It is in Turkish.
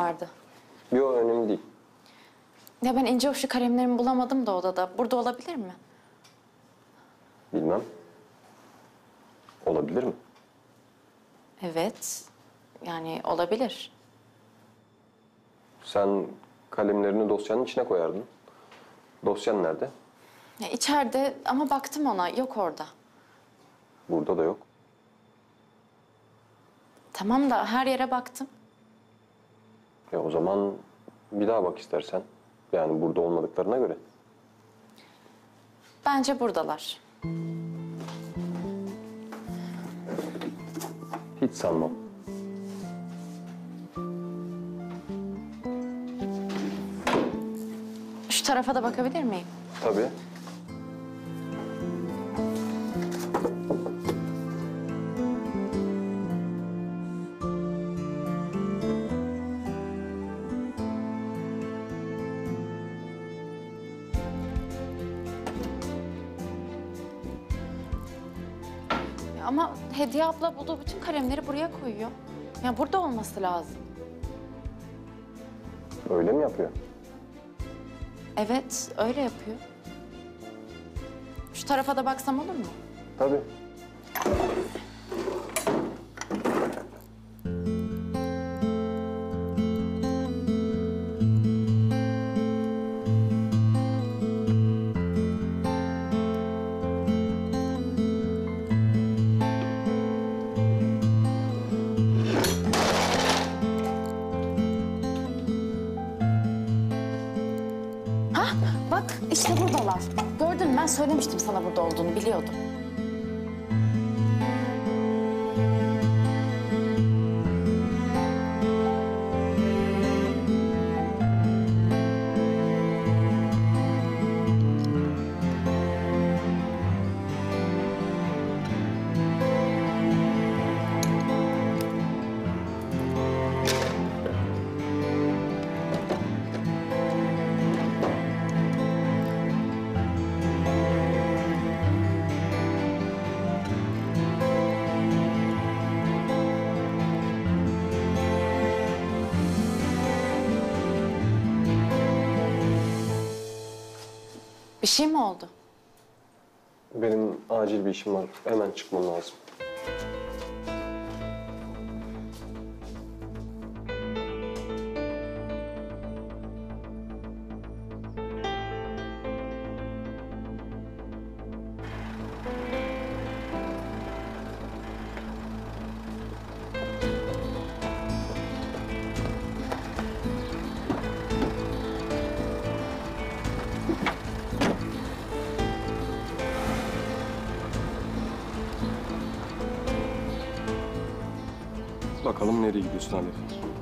vardı. Yok önemli değil. Ya ben ince uçlu kalemlerimi bulamadım da odada. Burada olabilir mi? Bilmem. Olabilir mi? Evet. Yani olabilir. Sen kalemlerini dosyanın içine koyardın. Dosyan nerede? Ya içeride ama baktım ona. Yok orada. Burada da yok. Tamam da her yere baktım. Ya o zaman bir daha bak istersen. Yani burada olmadıklarına göre. Bence buradalar. Hiç sanmam. Şu tarafa da bakabilir miyim? Tabii. Ama Hediye abla bulduğu bütün kalemleri buraya koyuyor. Ya burada olması lazım. Öyle mi yapıyor? Evet, öyle yapıyor. Şu tarafa da baksam olur mu? Tabii. Bak işte buradalar. Gördün mü? Ben söylemiştim sana burada olduğunu, biliyordum. Bir şey mi oldu? Benim acil bir işim var. Hemen çıkmam lazım. Bakalım nereye gidiyorsun Alev?